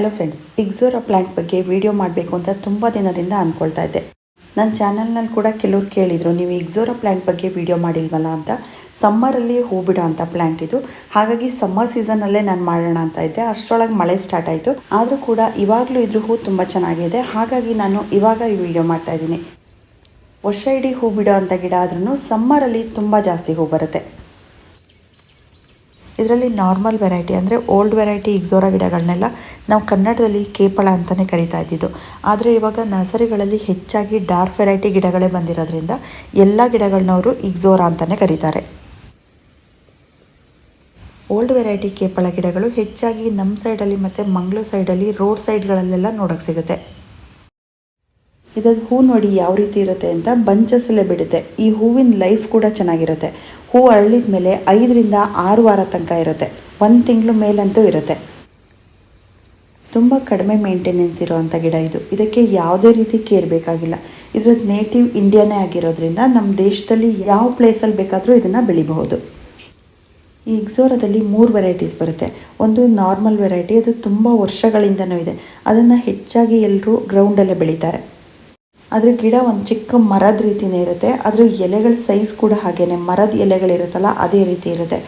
Hello friends ixora plant ಬಗ್ಗೆ video ಮಾಡಬೇಕು ಅಂತ ತುಂಬ ದಿನದಿಂದ ಅಂದ್ಕೊಳ್ತಾ ಇದ್ದೆ. ನನ್ನ ಚಾನಲ್ನಲ್ಲಿ ಕೂಡ ಕೆಲವ್ರು ಕೇಳಿದರು, ನೀವು ಎಕ್ಸೋರಾ ಪ್ಲ್ಯಾಂಟ್ ಬಗ್ಗೆ ವಿಡಿಯೋ ಮಾಡಿಲ್ವಲ್ಲ ಅಂತ? ಸಮ್ಮರಲ್ಲಿ ಹೂ ಬಿಡೋ ಅಂಥ ಪ್ಲ್ಯಾಂಟ್ ಇದು. ಹಾಗಾಗಿ ಸಮ್ಮರ್ ಸೀಸನಲ್ಲೇ ನಾನು ಮಾಡೋಣ ಅಂತ ಇದ್ದೆ. ಅಷ್ಟರೊಳಗೆ ಮಳೆ ಸ್ಟಾರ್ಟ್ ಆಯಿತು. ಆದರೂ ಕೂಡ ಇವಾಗಲೂ ಇದ್ರ ಹೂ ತುಂಬ ಚೆನ್ನಾಗಿದೆ. ಹಾಗಾಗಿ ನಾನು ಇವಾಗ ಈ ವಿಡಿಯೋ ಮಾಡ್ತಾ ಇದ್ದೀನಿ. ವರ್ಷ ಇಡೀ ಹೂ ಬಿಡೋ ಅಂಥ ಗಿಡ ಆದ್ರೂ ಸಮ್ಮರಲ್ಲಿ ತುಂಬ ಜಾಸ್ತಿ ಹೂ ಬರುತ್ತೆ. ಇದರಲ್ಲಿ ನಾರ್ಮಲ್ ವೆರೈಟಿ ಅಂದರೆ ಓಲ್ಡ್ ವೆರೈಟಿ ಇಗ್ಸೋರಾ ಗಿಡಗಳನ್ನೆಲ್ಲ ನಾವು ಕನ್ನಡದಲ್ಲಿ ಕೇಪಳ ಅಂತಲೇ ಕರಿತಾ ಇದ್ದಿದ್ದು. ಆದರೆ ಇವಾಗ ನರ್ಸರಿಗಳಲ್ಲಿ ಹೆಚ್ಚಾಗಿ ಡಾರ್ಕ್ ವೆರೈಟಿ ಗಿಡಗಳೇ ಬಂದಿರೋದ್ರಿಂದ ಎಲ್ಲ ಗಿಡಗಳನ್ನವರು ಇಗ್ಸೋರಾ ಅಂತಲೇ ಕರೀತಾರೆ. ಓಲ್ಡ್ ವೆರೈಟಿ ಕೇಪಳ ಗಿಡಗಳು ಹೆಚ್ಚಾಗಿ ನಮ್ಮ ಸೈಡಲ್ಲಿ ಮತ್ತು ಮಂಗಳೂರು ಸೈಡಲ್ಲಿ ರೋಡ್ ಸೈಡ್ಗಳಲ್ಲೆಲ್ಲ ನೋಡೋಕ್ಕೆ ಸಿಗುತ್ತೆ. ಇದ್ರದ್ದು ಹೂ ನೋಡಿ ಯಾವ ರೀತಿ ಇರುತ್ತೆ ಅಂತ ಬಂಚಸಲ್ಲೇ ಬಿಡುತ್ತೆ. ಈ ಹೂವಿನ ಲೈಫ್ ಕೂಡ ಚೆನ್ನಾಗಿರುತ್ತೆ. ಹೂ ಅರಳಿದ ಮೇಲೆ ಐದರಿಂದ ಆರು ವಾರ ತನಕ ಇರುತ್ತೆ. ಒಂದು ತಿಂಗಳು ಮೇಲಂತೂ ಇರುತ್ತೆ. ತುಂಬ ಕಡಿಮೆ ಮೇಂಟೆನೆನ್ಸ್ ಇರೋವಂಥ ಗಿಡ ಇದು. ಇದಕ್ಕೆ ಯಾವುದೇ ರೀತಿ ಕೇರ್ ಬೇಕಾಗಿಲ್ಲ. ಇದ್ರದ್ದು ನೇಟಿವ್ ಇಂಡಿಯಾನೇ ಆಗಿರೋದ್ರಿಂದ ನಮ್ಮ ದೇಶದಲ್ಲಿ ಯಾವ ಪ್ಲೇಸಲ್ಲಿ ಬೇಕಾದರೂ ಇದನ್ನು ಬೆಳಿಬಹುದು. ಈ ಇಗ್ಸೋರದಲ್ಲಿ ಮೂರು ವೆರೈಟೀಸ್ ಬರುತ್ತೆ. ಒಂದು ನಾರ್ಮಲ್ ವೆರೈಟಿ ಅದು ತುಂಬ ವರ್ಷಗಳಿಂದನೂ ಇದೆ. ಅದನ್ನು ಹೆಚ್ಚಾಗಿ ಎಲ್ಲರೂ ಗ್ರೌಂಡಲ್ಲೇ ಬೆಳೀತಾರೆ. ಆದರೆ ಗಿಡ ಒಂದು ಚಿಕ್ಕ ಮರದ ರೀತಿಯೇ ಇರುತ್ತೆ. ಅದರ ಎಲೆಗಳ ಸೈಜ್ ಕೂಡ ಹಾಗೇನೆ. ಮರದ ಎಲೆಗಳಿರುತ್ತಲ್ಲ ಅದೇ ರೀತಿ ಇರುತ್ತೆ.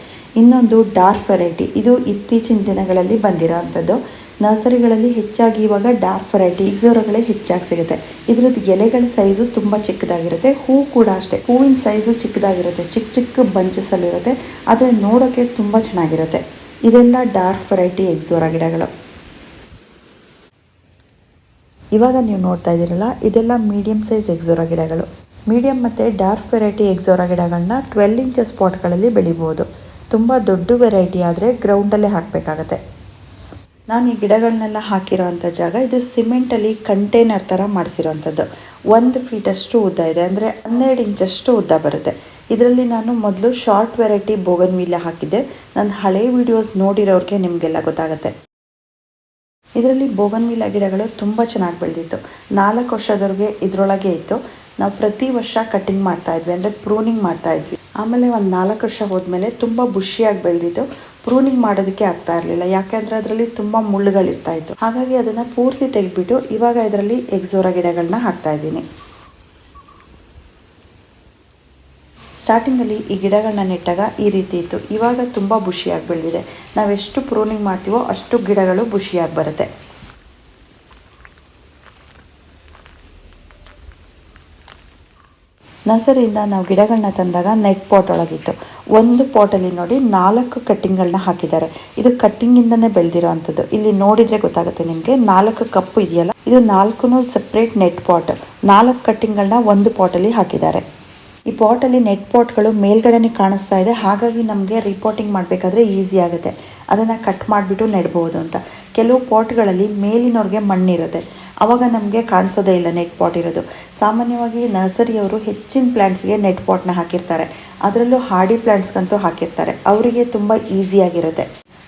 ಇನ್ನೊಂದು ಡಾರ್ಕ್ ವೆರೈಟಿ ಇದು ಇತ್ತೀಚಿನ ದಿನಗಳಲ್ಲಿ ಬಂದಿರೋ ಅಂಥದ್ದು ನರ್ಸರಿಗಳಲ್ಲಿ ಹೆಚ್ಚಾಗಿ ಇವಾಗ ಡಾರ್ಕ್ ವೆರೈಟಿ ಇಗ್ಸೋರಗಳೇ ಹೆಚ್ಚಾಗಿ ಸಿಗುತ್ತೆ. ಇದ್ರದ್ದು ಎಲೆಗಳ ಸೈಜು ತುಂಬ ಚಿಕ್ಕದಾಗಿರುತ್ತೆ. ಹೂ ಕೂಡ ಅಷ್ಟೇ. ಹೂವಿನ ಸೈಜು ಚಿಕ್ಕದಾಗಿರುತ್ತೆ. ಚಿಕ್ಕ ಚಿಕ್ಕ ಬಂಚಸಲ್ಲಿರುತ್ತೆ ಆದರೆ ನೋಡೋಕ್ಕೆ ತುಂಬ ಚೆನ್ನಾಗಿರುತ್ತೆ. ಇದೆಲ್ಲ ಡಾರ್ಕ್ ವೆರೈಟಿ ಎಕ್ಸೋರಾ ಗಿಡಗಳು. ಇವಾಗ ನೀವು ನೋಡ್ತಾ ಇದ್ದೀರಲ್ಲ, ಇದೆಲ್ಲ ಮೀಡಿಯಮ್ ಸೈಜ್ ಎಕ್ಸೋರಾ ಗಿಡಗಳು. ಮೀಡಿಯಂ ಮತ್ತು ಡಾರ್ಕ್ ವೆರೈಟಿ ಎಕ್ಸೋರಾ ಗಿಡಗಳನ್ನ ಟ್ವೆಲ್ ಇಂಚಸ್ ಪಾಟ್ಗಳಲ್ಲಿ ಬೆಳಿಬೋದು. ತುಂಬ ದೊಡ್ಡ ವೆರೈಟಿ ಆದರೆ ಗ್ರೌಂಡಲ್ಲೇ ಹಾಕಬೇಕಾಗತ್ತೆ. ನಾನು ಈ ಗಿಡಗಳನ್ನೆಲ್ಲ ಹಾಕಿರೋವಂಥ ಜಾಗ ಇದು ಸಿಮೆಂಟಲ್ಲಿ ಕಂಟೈನರ್ ಥರ ಮಾಡಿಸಿರೋವಂಥದ್ದು. ಒಂದು ಫೀಟಷ್ಟು ಉದ್ದ ಇದೆ, ಅಂದರೆ ಹನ್ನೆರಡು ಇಂಚಷ್ಟು ಉದ್ದ ಬರುತ್ತೆ. ಇದರಲ್ಲಿ ನಾನು ಮೊದಲು ಶಾರ್ಟ್ ವೆರೈಟಿ ಬೋಗನ್ ಮೀಲೆ ಹಾಕಿದ್ದೆ. ನನ್ನ ಹಳೆ ವಿಡಿಯೋಸ್ ನೋಡಿರೋರಿಗೆ ನಿಮಗೆಲ್ಲ ಗೊತ್ತಾಗುತ್ತೆ. ಇದರಲ್ಲಿ ಬೋಗನ್ವಿಲ್ಲಾ ಗಿಡಗಳು ತುಂಬ ಚೆನ್ನಾಗಿ ಬೆಳೆದಿತ್ತು. ನಾಲ್ಕು ವರ್ಷದವರೆಗೆ ಇದರೊಳಗೆ ಇತ್ತು. ನಾವು ಪ್ರತಿ ವರ್ಷ ಕಟಿಂಗ್ ಮಾಡ್ತಾ ಇದ್ವಿ, ಅಂದರೆ ಪ್ರೂನಿಂಗ್ ಮಾಡ್ತಾ ಇದ್ವಿ. ಆಮೇಲೆ ಒಂದು ನಾಲ್ಕು ವರ್ಷ ಹೋದ್ಮೇಲೆ ತುಂಬ ಬುಷಿಯಾಗಿ ಬೆಳೆದಿತ್ತು. ಪ್ರೂನಿಂಗ್ ಮಾಡೋದಕ್ಕೆ ಆಗ್ತಾ ಇರಲಿಲ್ಲ ಯಾಕೆಂದರೆ ಅದರಲ್ಲಿ ತುಂಬ ಮುಳ್ಳುಗಳಿರ್ತಾ ಇತ್ತು. ಹಾಗಾಗಿ ಅದನ್ನು ಪೂರ್ತಿ ತೆಗೆದ್ಬಿಟ್ಟು ಇವಾಗ ಇದರಲ್ಲಿ ಎಕ್ಸೋರಾ ಗಿಡಗಳನ್ನ ಹಾಕ್ತಾ ಇದ್ದೀನಿ. ಸ್ಟಾರ್ಟಿಂಗಲ್ಲಿ ಈ ಗಿಡಗಳನ್ನ ನೆಟ್ಟಾಗ ಈ ರೀತಿ ಇತ್ತು. ಇವಾಗ ತುಂಬ ಬುಷಿಯಾಗಿ ಬೆಳೆದಿದೆ. ನಾವೆಷ್ಟು ಪ್ರೂನಿಂಗ್ ಮಾಡ್ತೀವೋ ಅಷ್ಟು ಗಿಡಗಳು ಬುಷಿಯಾಗಿ ಬರುತ್ತೆ. ನರ್ಸರಿಯಿಂದ ನಾವು ಗಿಡಗಳನ್ನ ತಂದಾಗ ನೆಟ್ ಪಾಟ್ ಒಳಗಿತ್ತು. ಒಂದು ಪಾಟಲ್ಲಿ ನೋಡಿ ನಾಲ್ಕು ಕಟ್ಟಿಂಗ್ಗಳನ್ನ ಹಾಕಿದ್ದಾರೆ. ಇದು ಕಟ್ಟಿಂಗಿಂದನೇ ಬೆಳೆದಿರೋ ಅಂಥದ್ದು. ಇಲ್ಲಿ ನೋಡಿದರೆ ಗೊತ್ತಾಗುತ್ತೆ ನಿಮಗೆ. ನಾಲ್ಕು ಕಪ್ಪು ಇದೆಯಲ್ಲ? ಇದು ನಾಲ್ಕು ಸಪ್ರೇಟ್ ನೆಟ್ ಪಾಟ್. ನಾಲ್ಕು ಕಟ್ಟಿಂಗ್ಗಳನ್ನ ಒಂದು ಪಾಟಲ್ಲಿ ಹಾಕಿದ್ದಾರೆ. ಈ ಪಾಟಲ್ಲಿ ನೆಟ್ ಪಾಟ್ಗಳು ಮೇಲ್ಗಡೆನೇ ಕಾಣಿಸ್ತಾ ಇದೆ. ಹಾಗಾಗಿ ನಮಗೆ ರಿಪೋರ್ಟಿಂಗ್ ಮಾಡಬೇಕಾದ್ರೆ ಈಸಿ ಆಗುತ್ತೆ. ಅದನ್ನು ಕಟ್ ಮಾಡಿಬಿಟ್ಟು ನೆಡ್ಬೋದು ಅಂತ. ಕೆಲವು ಪಾಟ್ಗಳಲ್ಲಿ ಮೇಲಿನವ್ರಿಗೆ ಮಣ್ಣಿರುತ್ತೆ. ಆವಾಗ ನಮಗೆ ಕಾಣಿಸೋದೇ ಇಲ್ಲ ನೆಟ್ ಪಾಟ್ ಇರೋದು. ಸಾಮಾನ್ಯವಾಗಿ ನರ್ಸರಿಯವರು ಹೆಚ್ಚಿನ ಪ್ಲ್ಯಾಂಟ್ಸ್ಗೆ ನೆಟ್ ಪಾಟ್ನ ಹಾಕಿರ್ತಾರೆ. ಅದರಲ್ಲೂ ಹಾಡಿ ಪ್ಲ್ಯಾಂಟ್ಸ್ಗಂತೂ ಹಾಕಿರ್ತಾರೆ. ಅವರಿಗೆ ತುಂಬ ಈಸಿಯಾಗಿರುತ್ತೆ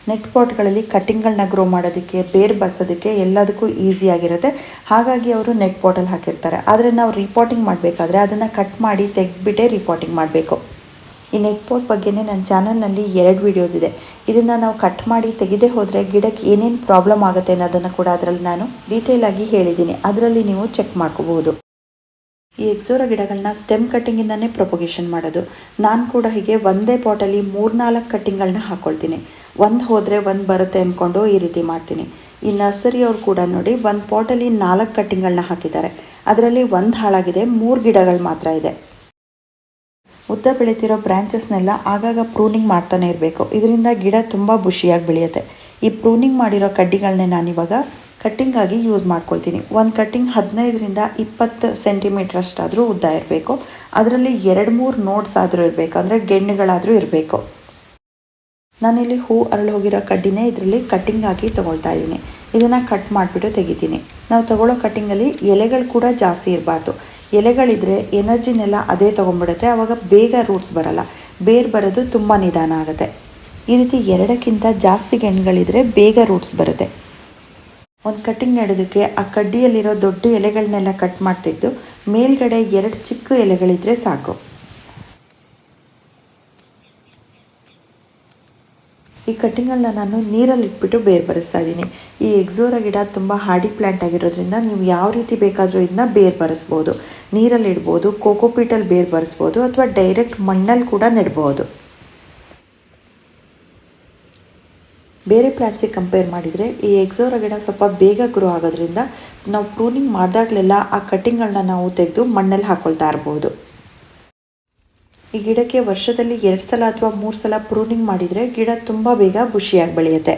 ನೆಟ್ ಪಾಟ್ಗಳಲ್ಲಿ ಕಟ್ಟಿಂಗ್ಗಳನ್ನ ಗ್ರೋ ಮಾಡೋದಕ್ಕೆ, ಬೇರ್ ಬರ್ಸೋದಕ್ಕೆ ಎಲ್ಲದಕ್ಕೂ ಈಸಿಯಾಗಿರುತ್ತೆ ಹಾಗಾಗಿ ಅವರು ನೆಟ್ ಪಾಟಲ್ಲಿ ಹಾಕಿರ್ತಾರೆ. ಆದರೆ ನಾವು ರಿಪೋರ್ಟಿಂಗ್ ಮಾಡಬೇಕಾದ್ರೆ ಅದನ್ನು ಕಟ್ ಮಾಡಿ ತೆಗೆದ್ಬಿಟ್ಟೇ ರಿಪೋರ್ಟಿಂಗ್ ಮಾಡಬೇಕು. ಈ ನೆಟ್ ಪಾಟ್ ಬಗ್ಗೆನೇ ನನ್ನ ಚಾನಲ್ನಲ್ಲಿ ಎರಡು ವೀಡಿಯೋಸ್ ಇದೆ. ಇದನ್ನು ನಾವು ಕಟ್ ಮಾಡಿ ತೆಗೆದೇ ಹೋದರೆ ಗಿಡಕ್ಕೆ ಏನೇನು ಪ್ರಾಬ್ಲಮ್ ಆಗುತ್ತೆ ಅನ್ನೋದನ್ನು ಕೂಡ ಅದರಲ್ಲಿ ನಾನು ಡೀಟೇಲ್ ಆಗಿ ಹೇಳಿದ್ದೀನಿ. ಅದರಲ್ಲಿ ನೀವು ಚೆಕ್ ಮಾಡ್ಕೋಬಹುದು. ಈ ಎಕ್ಸೋರ ಗಿಡಗಳನ್ನ ಸ್ಟೆಮ್ ಕಟ್ಟಿಂಗಿಂದನೇ ಪ್ರೊಪೊಗೇಷನ್ ಮಾಡೋದು. ನಾನು ಕೂಡ ಹೀಗೆ ಒಂದೇ ಪಾಟಲ್ಲಿ ಮೂರ್ನಾಲ್ಕು ಕಟ್ಟಿಂಗ್ಗಳನ್ನ ಹಾಕ್ಕೊಳ್ತೀನಿ ಒಂದು ಹೋದರೆ ಒಂದು ಬರುತ್ತೆ ಅಂದ್ಕೊಂಡು ಈ ರೀತಿ ಮಾಡ್ತೀನಿ. ಈ ನರ್ಸರಿಯವ್ರು ಕೂಡ ನೋಡಿ ಒಂದು ಪಾಟಲ್ಲಿ ನಾಲ್ಕು ಕಟ್ಟಿಂಗ್ಗಳನ್ನ ಹಾಕಿದ್ದಾರೆ. ಅದರಲ್ಲಿ ಒಂದು ಹಾಳಾಗಿದೆ, ಮೂರು ಗಿಡಗಳು ಮಾತ್ರ ಇದೆ. ಉದ್ದ ಬೆಳೀತಿರೋ ಬ್ರ್ಯಾಂಚಸ್ನೆಲ್ಲ ಆಗಾಗ ಪ್ರೂನಿಂಗ್ ಮಾಡ್ತಾನೆ ಇರಬೇಕು. ಇದರಿಂದ ಗಿಡ ತುಂಬ ಬುಷಿಯಾಗಿ ಬೆಳೆಯುತ್ತೆ. ಈ ಪ್ರೂನಿಂಗ್ ಮಾಡಿರೋ ಕಡ್ಡಿಗಳನ್ನೇ ನಾನಿವಾಗ ಕಟ್ಟಿಂಗ್ ಆಗಿ ಯೂಸ್ ಮಾಡ್ಕೊಳ್ತೀನಿ. ಒಂದು ಕಟ್ಟಿಂಗ್ ಹದಿನೈದರಿಂದ ಇಪ್ಪತ್ತು ಸೆಂಟಿಮೀಟ್ರ್ ಅಷ್ಟಾದರೂ ಉದ್ದ ಇರಬೇಕು. ಅದರಲ್ಲಿ ಎರಡು ಮೂರು ನೋಟ್ಸ್ ಆದರೂ ಇರಬೇಕು. ಅಂದರೆ ಗೆಣ್ಣುಗಳಾದರೂ ಇರಬೇಕು. ನಾನಿಲ್ಲಿ ಹೂ ಅರಳು ಹೋಗಿರೋ ಕಡ್ಡಿನೇ ಇದರಲ್ಲಿ ಕಟ್ಟಿಂಗ್ ಆಗಿ ತಗೊಳ್ತಾ ಇದ್ದೀನಿ. ಇದನ್ನು ಕಟ್ ಮಾಡಿಬಿಟ್ಟು ತೆಗಿತೀನಿ. ನಾವು ತಗೊಳ್ಳೋ ಕಟ್ಟಿಂಗಲ್ಲಿ ಎಲೆಗಳು ಕೂಡ ಜಾಸ್ತಿ ಇರಬಾರ್ದು. ಎಲೆಗಳಿದ್ರೆ ಎನರ್ಜಿನೆಲ್ಲ ಅದೇ ತೊಗೊಂಡ್ಬಿಡುತ್ತೆ ಆವಾಗ ಬೇಗ ರೂಟ್ಸ್ ಬರಲ್ಲ. ಬೇರ್ ಬರೋದು ತುಂಬ ನಿಧಾನ ಆಗುತ್ತೆ. ಈ ರೀತಿ ಎರಡಕ್ಕಿಂತ ಜಾಸ್ತಿ ಗೆಣ್ಗಳಿದ್ರೆ ಬೇಗ ರೂಟ್ಸ್ ಬರುತ್ತೆ. ಒಂದು ಕಟ್ಟಿಂಗ್ ನೆಡೋದಕ್ಕೆ ಆ ಕಡ್ಡಿಯಲ್ಲಿರೋ ದೊಡ್ಡ ಎಲೆಗಳನ್ನೆಲ್ಲ ಕಟ್ ಮಾಡ್ತಿದ್ದು ಮೇಲ್ಗಡೆ ಎರಡು ಚಿಕ್ಕ ಎಲೆಗಳಿದ್ರೆ ಸಾಕು. ಈ ಕಟ್ಟಿಂಗ್ಗಳನ್ನ ನಾನು ನೀರಲ್ಲಿ ಇಟ್ಬಿಟ್ಟು ಬೇರೆ ಬರೆಸ್ತಾ ಇದ್ದೀನಿ. ಈ ಎಕ್ಸೋರ ಗಿಡ ತುಂಬ ಹಾರ್ಡಿ ಪ್ಲ್ಯಾಂಟ್ ಆಗಿರೋದ್ರಿಂದ ನೀವು ಯಾವ ರೀತಿ ಬೇಕಾದರೂ ಇದನ್ನ ಬೇರೆ ಬರೆಸ್ಬೋದು. ನೀರಲ್ಲಿ ಇಡ್ಬೋದು ಕೋಕೋಪೀಟಲ್ಲಿ ಬೇರ್ ಬರೆಸ್ಬೋದು ಅಥವಾ ಡೈರೆಕ್ಟ್ ಮಣ್ಣಲ್ಲಿ ಕೂಡ ನೆಡ್ಬೋದು. ಬೇರೆ ಪ್ಲಾಂಟ್ಸಿಗೆ ಕಂಪೇರ್ ಮಾಡಿದರೆ ಈ ಎಕ್ಸೋರ ಗಿಡ ಸ್ವಲ್ಪ ಬೇಗ ಗ್ರೋ ಆಗೋದ್ರಿಂದ ನಾವು ಪ್ರೂನಿಂಗ್ ಮಾಡಿದಾಗಲೆಲ್ಲ ಆ ಕಟ್ಟಿಂಗ್ಗಳನ್ನ ನಾವು ತೆಗೆದು ಮಣ್ಣಲ್ಲಿ ಹಾಕ್ಕೊಳ್ತಾ ಇರ್ಬೋದು. ಈ ಗಿಡಕ್ಕೆ ವರ್ಷದಲ್ಲಿ ಎರಡು ಸಲ ಅಥವಾ ಮೂರು ಸಲ ಪ್ರೂನಿಂಗ್ ಮಾಡಿದರೆ ಗಿಡ ತುಂಬ ಬೇಗ ಬುಷಿಯಾಗಿ ಬೆಳೆಯುತ್ತೆ.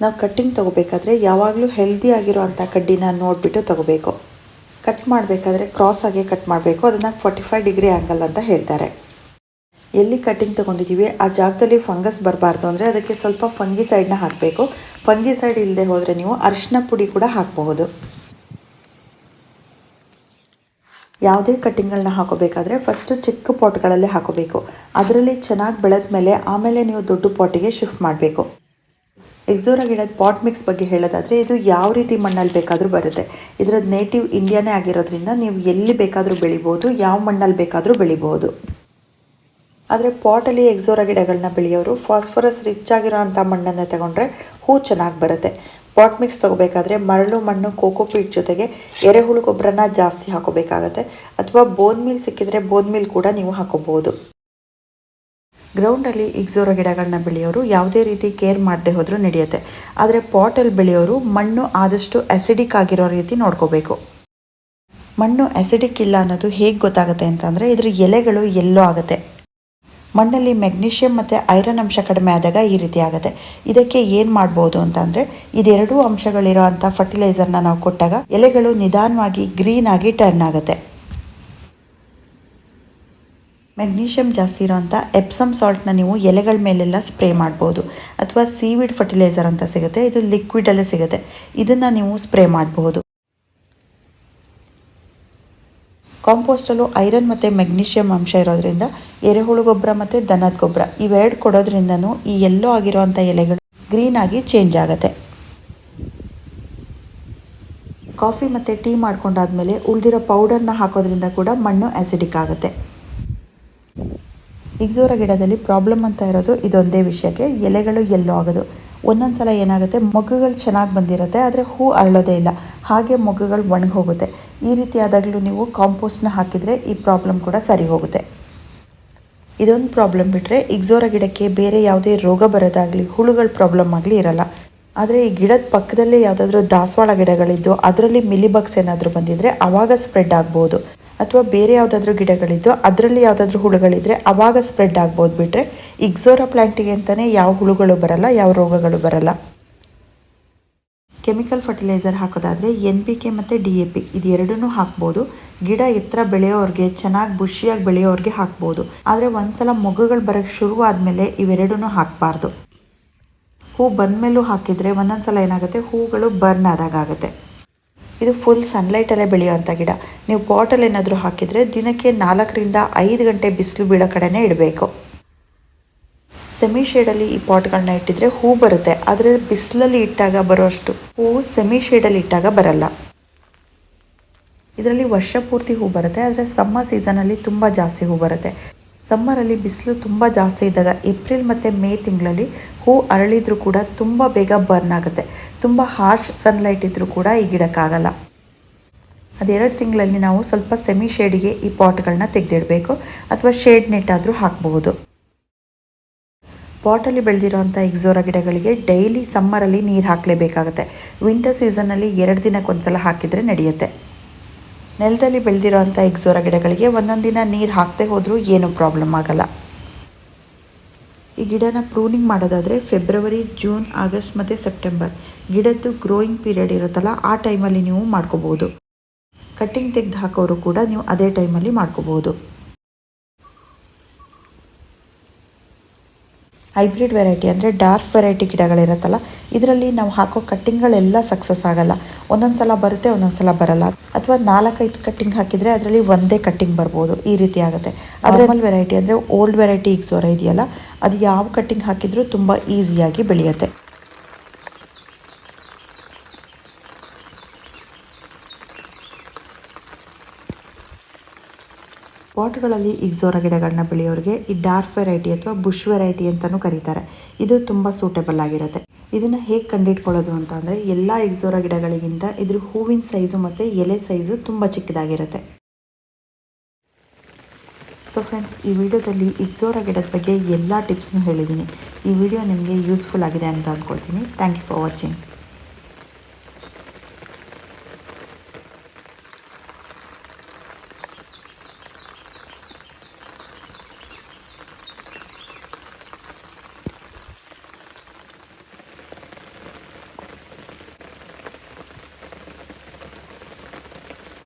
ನಾವು ಕಟ್ಟಿಂಗ್ ತೊಗೋಬೇಕಾದ್ರೆ ಯಾವಾಗಲೂ ಹೆಲ್ದಿ ಆಗಿರೋ ಅಂಥ ಕಡ್ಡಿನ ನೋಡಿಬಿಟ್ಟು ತೊಗೋಬೇಕು. ಕಟ್ ಮಾಡಬೇಕಾದ್ರೆ ಕ್ರಾಸ್ ಆಗಿ ಕಟ್ ಮಾಡಬೇಕು. ಅದನ್ನು ಫಾರ್ಟಿ ಫೈವ್ ಡಿಗ್ರಿ ಆ್ಯಂಗಲ್ ಅಂತ ಹೇಳ್ತಾರೆ. ಎಲ್ಲಿ ಕಟ್ಟಿಂಗ್ ತೊಗೊಂಡಿದ್ದೀವಿ ಆ ಜಾಗದಲ್ಲಿ ಫಂಗಸ್ ಬರಬಾರ್ದು ಅಂದರೆ ಅದಕ್ಕೆ ಸ್ವಲ್ಪ ಫಂಗಿಸೈಡ್ನ ಹಾಕಬೇಕು. ಫಂಗಿಸೈಡ್ ಇಲ್ಲದೆ ಹೋದರೆ ನೀವು ಅರಿಶಿನ ಪುಡಿ ಕೂಡ ಹಾಕಬಹುದು. ಯಾವುದೇ ಕಟ್ಟಿಂಗ್ಗಳನ್ನ ಹಾಕೋಬೇಕಾದ್ರೆ ಫಸ್ಟ್ ಚಿಕ್ಕ ಪಾಟ್ಗಳಲ್ಲೇ ಹಾಕೋಬೇಕು. ಅದರಲ್ಲಿ ಚೆನ್ನಾಗಿ ಬೆಳೆದ ಮೇಲೆ ಆಮೇಲೆ ನೀವು ದೊಡ್ಡ ಪಾಟಿಗೆ ಶಿಫ್ಟ್ ಮಾಡಬೇಕು. ಎಕ್ಸೋರಾಗಿ ಗಿಡದ ಪಾಟ್ ಮಿಕ್ಸ್ ಬಗ್ಗೆ ಹೇಳೋದಾದರೆ ಇದು ಯಾವ ರೀತಿ ಮಣ್ಣಲ್ಲಿ ಬೇಕಾದರೂ ಬರುತ್ತೆ. ಇದರದ್ದು ನೇಟಿವ್ ಇಂಡಿಯಾನೇ ಆಗಿರೋದ್ರಿಂದ ನೀವು ಎಲ್ಲಿ ಬೇಕಾದರೂ ಬೆಳಿಬೋದು, ಯಾವ ಮಣ್ಣಲ್ಲಿ ಬೇಕಾದರೂ ಬೆಳಿಬೋದು. ಆದರೆ ಪಾಟಲ್ಲಿ ಎಕ್ಸೋರಾ ಗಿಡಗಳನ್ನ ಬೆಳೆಯೋರು ಫಾಸ್ಫರಸ್ ರಿಚ್ ಆಗಿರೋ ಅಂಥ ಮಣ್ಣನ್ನು ತಗೊಂಡ್ರೆ ಹೂ ಚೆನ್ನಾಗಿ ಬರುತ್ತೆ. ಪಾಟ್ ಮಿಕ್ಸ್ ತೊಗೋಬೇಕಾದ್ರೆ ಮರಳು ಮಣ್ಣು ಕೋಕೋಪೀಟ್ ಜೊತೆಗೆ ಎರೆಹುಳು ಗೊಬ್ಬರನ ಜಾಸ್ತಿ ಹಾಕೋಬೇಕಾಗತ್ತೆ. ಅಥವಾ ಬೋನ್ ಮೀಲ್ ಸಿಕ್ಕಿದ್ರೆ ಬೋನ್ ಮೀಲ್ ಕೂಡ ನೀವು ಹಾಕೋಬಹುದು. ಗ್ರೌಂಡಲ್ಲಿ ಇಕ್ಸೋರ ಗಿಡಗಳನ್ನ ಬೆಳೆಯೋರು ಯಾವುದೇ ರೀತಿ ಕೇರ್ ಮಾಡದೆ ಹೋದರೂ ನಡೆಯುತ್ತೆ. ಆದರೆ ಪಾಟಲ್ಲಿ ಬೆಳೆಯೋರು ಮಣ್ಣು ಆದಷ್ಟು ಅಸಿಡಿಕ್ ಆಗಿರೋ ರೀತಿ ನೋಡ್ಕೋಬೇಕು. ಮಣ್ಣು ಅಸಿಡಿಕ್ ಇಲ್ಲ ಅನ್ನೋದು ಹೇಗೆ ಗೊತ್ತಾಗುತ್ತೆ ಅಂತಂದರೆ ಇದ್ರ ಎಲೆಗಳು ಎಲ್ಲೋ ಆಗುತ್ತೆ. ಮಣ್ಣಲ್ಲಿ ಮೆಗ್ನೀಷಿಯಂ ಮತ್ತು ಐರನ್ ಅಂಶ ಕಡಿಮೆ ಆದಾಗ ಈ ರೀತಿ ಆಗುತ್ತೆ. ಇದಕ್ಕೆ ಏನು ಮಾಡ್ಬೋದು ಅಂತಂದರೆ ಇದೆರಡೂ ಅಂಶಗಳಿರೋ ಅಂಥ ಫರ್ಟಿಲೈಸರ್ನ ನಾವು ಕೊಟ್ಟಾಗ ಎಲೆಗಳು ನಿಧಾನವಾಗಿ ಗ್ರೀನ್ ಆಗಿ ಟರ್ನ್ ಆಗುತ್ತೆ. ಮೆಗ್ನೀಷಿಯಂ ಜಾಸ್ತಿ ಇರೋಂಥ ಎಪ್ಸಮ್ ಸಾಲ್ಟ್ನ ನೀವು ಎಲೆಗಳ ಮೇಲೆಲ್ಲ ಸ್ಪ್ರೇ ಮಾಡ್ಬೋದು. ಅಥವಾ ಸೀವಿಡ್ ಫರ್ಟಿಲೈಸರ್ ಅಂತ ಸಿಗುತ್ತೆ, ಇದು ಲಿಕ್ವಿಡಲ್ಲೇ ಸಿಗುತ್ತೆ. ಇದನ್ನು ನೀವು ಸ್ಪ್ರೇ ಮಾಡಬಹುದು ಕಾಂಪೋಸ್ಟಲ್ಲೂ ಐರನ್ ಮತ್ತು ಮೆಗ್ನೀಷಿಯಮ್ ಅಂಶ ಇರೋದ್ರಿಂದ ಎರೆಹುಳು ಗೊಬ್ಬರ ಮತ್ತು ದನದ ಗೊಬ್ಬರ ಇವೆರಡು ಕೊಡೋದ್ರಿಂದನೂ ಈ ಎಲ್ಲೋ ಆಗಿರೋವಂಥ ಎಲೆಗಳು ಗ್ರೀನ್ ಆಗಿ ಚೇಂಜ್ ಆಗುತ್ತೆ. ಕಾಫಿ ಮತ್ತು ಟೀ ಮಾಡ್ಕೊಂಡಾದ್ಮೇಲೆ ಉಳಿದಿರೋ ಪೌಡರ್ನ ಹಾಕೋದ್ರಿಂದ ಕೂಡ ಮಣ್ಣು ಆ್ಯಸಿಡಿಕ್ ಆಗುತ್ತೆ. ಇಗ್ಸೋರ ಗಿಡದಲ್ಲಿ ಪ್ರಾಬ್ಲಮ್ ಅಂತ ಇರೋದು ಇದೊಂದೇ ವಿಷಯಕ್ಕೆ ಎಲೆಗಳು ಎಲ್ಲೋ ಆಗೋದು. ಒಂದೊಂದು ಸಲ ಏನಾಗುತ್ತೆ, ಮೊಗ್ಗುಗಳು ಚೆನ್ನಾಗಿ ಬಂದಿರುತ್ತೆ, ಆದರೆ ಹೂ ಅರಳೋದೇ ಇಲ್ಲ. ಹಾಗೆ ಮೊಗ್ಗುಗಳು ಒಣಗಿ ಹೋಗುತ್ತೆ ಈ ರೀತಿಯಾದಾಗಲೂ ನೀವು ಕಾಂಪೋಸ್ಟ್ನ ಹಾಕಿದರೆ ಈ ಪ್ರಾಬ್ಲಮ್ ಕೂಡ ಸರಿ ಹೋಗುತ್ತೆ. ಇದೊಂದು ಪ್ರಾಬ್ಲಮ್ ಬಿಟ್ಟರೆ ಇಗ್ಸೋರ ಗಿಡಕ್ಕೆ ಬೇರೆ ಯಾವುದೇ ರೋಗ ಬರೋದಾಗಲಿ, ಹುಳುಗಳ ಪ್ರಾಬ್ಲಮ್ ಆಗಲಿ ಇರಲ್ಲ. ಆದರೆ ಈ ಗಿಡದ ಪಕ್ಕದಲ್ಲೇ ಯಾವುದಾದ್ರೂ ದಾಸವಾಳ ಗಿಡಗಳಿದ್ದು, ಅದರಲ್ಲಿ ಮಿಲಿಬಗ್ಸ್ ಏನಾದರೂ ಬಂದಿದ್ದರೆ ಆವಾಗ ಸ್ಪ್ರೆಡ್ ಆಗ್ಬೋದು. ಅಥವಾ ಬೇರೆ ಯಾವುದಾದ್ರೂ ಗಿಡಗಳಿದ್ದು, ಅದರಲ್ಲಿ ಯಾವುದಾದ್ರೂ ಹುಳುಗಳಿದ್ರೆ ಆವಾಗ ಸ್ಪ್ರೆಡ್ ಆಗ್ಬೋದು ಬಿಟ್ಟರೆ ಇಗ್ಸೋರ ಪ್ಲ್ಯಾಂಟಿಗೆ ಅಂತಲೇ ಯಾವ ಹುಳುಗಳು ಬರಲ್ಲ, ಯಾವ ರೋಗಗಳು ಬರಲ್ಲ. ಕೆಮಿಕಲ್ ಫರ್ಟಿಲೈಸರ್ ಹಾಕೋದಾದರೆ ಎನ್ ಪಿ ಕೆ ಮತ್ತು ಡಿ ಎ ಪಿ ಇದು ಎರಡನ್ನೂ ಹಾಕ್ಬೋದು. ಗಿಡ ಎತ್ತರ ಬೆಳೆಯೋರಿಗೆ, ಚೆನ್ನಾಗಿ ಬುಷಿಯಾಗಿ ಬೆಳೆಯೋರಿಗೆ ಹಾಕ್ಬೋದು. ಆದರೆ ಒಂದ್ಸಲ ಮೊಗ್ಗುಗಳು ಬರೋಕ್ಕೆ ಶುರು ಆದಮೇಲೆ ಇವೆರಡೂ ಹಾಕಬಾರ್ದು. ಹೂ ಬಂದಮೇಲೂ ಹಾಕಿದರೆ ಒಂದೊಂದು ಸಲ ಏನಾಗುತ್ತೆ? ಹೂಗಳು ಬರ್ನ್ ಆದಾಗ ಆಗುತ್ತೆ. ಇದು ಫುಲ್ ಸನ್ಲೈಟಲ್ಲೇ ಬೆಳೆಯುವಂಥ ಗಿಡ. ನೀವು ಪಾಟಲ್ಲಿ ಏನಾದರೂ ಹಾಕಿದರೆ ದಿನಕ್ಕೆ ನಾಲ್ಕರಿಂದ ಐದು ಗಂಟೆ ಬಿಸಿಲು ಬೀಳೋ ಕಡೆನೇ ಇಡಬೇಕು. ಸೆಮಿ ಶೇಡಲ್ಲಿ ಈ ಪಾಟ್ಗಳನ್ನ ಇಟ್ಟಿದ್ರೆ ಹೂ ಬರುತ್ತೆ. ಆದರೆ ಬಿಸಿಲಲ್ಲಿ ಇಟ್ಟಾಗ ಬರೋಷ್ಟು ಹೂ ಸೆಮಿ ಶೇಡಲ್ಲಿ ಇಟ್ಟಾಗ ಬರಲ್ಲ. ಇದರಲ್ಲಿ ವರ್ಷ ಪೂರ್ತಿ ಹೂ ಬರುತ್ತೆ. ಆದರೆ ಸಮ್ಮರ್ ಸೀಸನಲ್ಲಿ ತುಂಬ ಜಾಸ್ತಿ ಹೂ ಬರುತ್ತೆ. ಸಮ್ಮರಲ್ಲಿ ಬಿಸಿಲು ತುಂಬ ಜಾಸ್ತಿ ಇದ್ದಾಗ ಏಪ್ರಿಲ್ ಮತ್ತು ಮೇ ತಿಂಗಳಲ್ಲಿ ಹೂ ಅರಳಿದ್ರೂ ಕೂಡ ತುಂಬ ಬೇಗ ಬರ್ನ್ ಆಗುತ್ತೆ. ತುಂಬ ಹಾರ್ಶ್ ಸನ್ಲೈಟ್ ಇದ್ದರೂ ಕೂಡ ಈ ಗಿಡಕ್ಕಾಗಲ್ಲ. ಅದೆರಡು ತಿಂಗಳಲ್ಲಿ ನಾವು ಸ್ವಲ್ಪ ಸೆಮಿ ಶೇಡಿಗೆ ಈ ಪಾಟ್ಗಳನ್ನ ತೆಗೆದಿಡಬೇಕು. ಅಥವಾ ಶೇಡ್ ನೆಟ್ ಆದರೂ ಹಾಕಬಹುದು ಪಾಟಲ್ಲಿ ಬೆಳೆದಿರೋಂಥ ಎಕ್ಸೋರಾ ಗಿಡಗಳಿಗೆ ಡೈಲಿ ಸಮ್ಮರಲ್ಲಿ ನೀರು ಹಾಕಲೇಬೇಕಾಗುತ್ತೆ. ವಿಂಟರ್ ಸೀಸನಲ್ಲಿ ಎರಡು ದಿನಕ್ಕೊಂದ್ಸಲ ಹಾಕಿದರೆ ನಡೆಯುತ್ತೆ. ನೆಲದಲ್ಲಿ ಬೆಳೆದಿರೋಂಥ ಎಕ್ಸೋರಾ ಗಿಡಗಳಿಗೆ ಒಂದೊಂದು ದಿನ ನೀರು ಹಾಕದೆ ಹೋದರೂ ಏನೂ ಪ್ರಾಬ್ಲಮ್ ಆಗಲ್ಲ. ಈ ಗಿಡನ ಪ್ರೂನಿಂಗ್ ಮಾಡೋದಾದರೆ ಫೆಬ್ರವರಿ, ಜೂನ್, ಆಗಸ್ಟ್ ಮತ್ತು ಸೆಪ್ಟೆಂಬರ್. ಗಿಡದ್ದು ಗ್ರೋಯಿಂಗ್ ಪೀರಿಯಡ್ ಇರುತ್ತಲ್ಲ, ಆ ಟೈಮಲ್ಲಿ ನೀವು ಮಾಡ್ಕೋಬೋದು. ಕಟ್ಟಿಂಗ್ ತೆಗೆದು ಹಾಕೋರು ಕೂಡ ನೀವು ಅದೇ ಟೈಮಲ್ಲಿ ಮಾಡ್ಕೋಬೋದು. ಹೈಬ್ರಿಡ್ ವೆರೈಟಿ ಅಂದರೆ ಡಾರ್ಕ್ ವೆರೈಟಿ ಗಿಡಗಳಿರುತ್ತಲ್ಲ ಇದರಲ್ಲಿ ನಾವು ಹಾಕೋ ಕಟ್ಟಿಂಗ್ಗಳೆಲ್ಲ ಸಕ್ಸಸ್ ಆಗಲ್ಲ. ಒಂದೊಂದು ಸಲ ಬರುತ್ತೆ ಒಂದೊಂದು ಸಲ ಬರಲ್ಲ. ಅಥವಾ ನಾಲ್ಕೈದು ಕಟ್ಟಿಂಗ್ ಹಾಕಿದರೆ ಅದರಲ್ಲಿ ಒಂದೇ ಕಟ್ಟಿಂಗ್ ಬರ್ಬೋದು ಈ ರೀತಿ ಆಗುತ್ತೆ. ಅದರಲ್ಲಿ ವೆರೈಟಿ ಅಂದರೆ ಓಲ್ಡ್ ವೆರೈಟಿ ಇಕ್ಸೋರ ಇದೆಯಲ್ಲ ಅದು ಯಾವ ಕಟ್ಟಿಂಗ್ ಹಾಕಿದರೂ ತುಂಬ ಈಸಿಯಾಗಿ ಬೆಳೆಯುತ್ತೆ. ಪಾಟ್ಗಳಲ್ಲಿ ಇಗ್ಸೋರ ಗಿಡಗಳನ್ನ ಬೆಳೆಯೋರಿಗೆ ಈ ಡಾರ್ಕ್ ವೆರೈಟಿ ಅಥವಾ ಬುಷ್ ವೆರೈಟಿ ಅಂತಲೂ ಕರೀತಾರೆ. ಇದು ತುಂಬ ಸೂಟೇಬಲ್ ಆಗಿರುತ್ತೆ. ಇದನ್ನು ಹೇಗೆ ಕಂಡಿಟ್ಕೊಳ್ಳೋದು ಅಂತ ಅಂದರೆ ಎಲ್ಲ ಎಕ್ಸೋರ ಗಿಡಗಳಿಗಿಂತ ಇದ್ರ ಹೂವಿನ ಸೈಜು ಮತ್ತು ಎಲೆ ಸೈಜು ತುಂಬ ಚಿಕ್ಕದಾಗಿರುತ್ತೆ. ಸೊ ಫ್ರೆಂಡ್ಸ್ ಈ ವಿಡಿಯೋದಲ್ಲಿ ಇಕ್ಸೋರ ಗಿಡದ ಬಗ್ಗೆ ಎಲ್ಲ ಟಿಪ್ಸ್ನೂ ಹೇಳಿದ್ದೀನಿ. ಈ ವಿಡಿಯೋ ನಿಮಗೆ ಯೂಸ್ಫುಲ್ ಆಗಿದೆ ಅಂತ ಅಂದ್ಕೊಳ್ತೀನಿ ಥ್ಯಾಂಕ್ ಯು ಫಾರ್ ವಾಚಿಂಗ್